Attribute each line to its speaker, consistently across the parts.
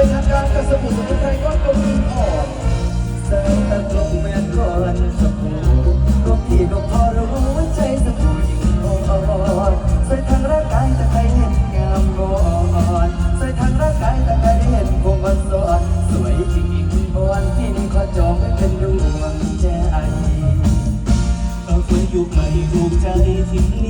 Speaker 1: เปทางการกัสมุนไพรก้อนกลมอ่อน
Speaker 2: เสริมตะกลมแม่ก้อนสมุนก็พี่ก็พอรู้ว่าใจสมุนอ่อนใส่ทางร่างกายแต่ใครเห็นงามก่อนใส่ทางร่างกายแต่ใครเห็นคงมันสอนสวยจริงวันที่นี่ขอจองไม่เป็นดวงใจ
Speaker 3: เอาคนอยู่ใหม่ถูกใจทิ้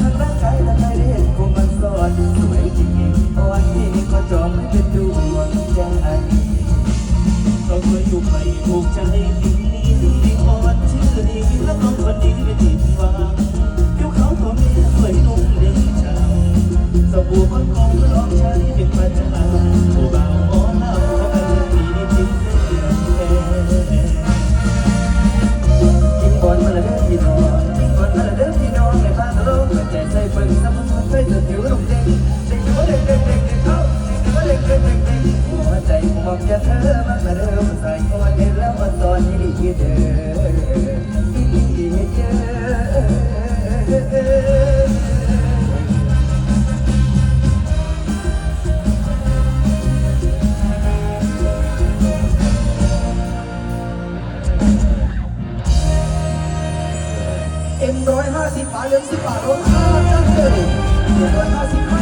Speaker 2: ทั้งร่างกายและไม่ได้เห็นคงมันสอนสวยจริงๆวันนี้ก็จอมเป็นดวงใจ
Speaker 3: เราเคยถูกไม่กใจกินนี้ดีอ่อนชื่อดีและต้องคนดีไม่ติดวางเดี๋เขาก็มีสวยนุ่มเด็กชาวส
Speaker 2: บู่ก้นกงก็องใช้เป็น
Speaker 1: ประจำ เอ็มร้อยห้าสิบ
Speaker 3: บาทเลี้ยงสิบบาทลดห้าจ้าเลยเอ็มร้อยห้าสิบ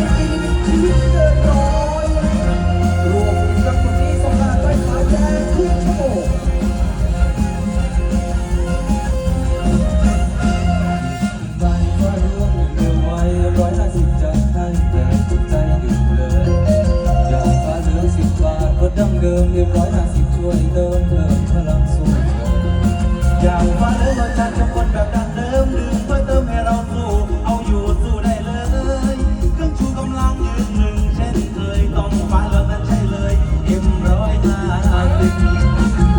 Speaker 3: Thank
Speaker 1: you.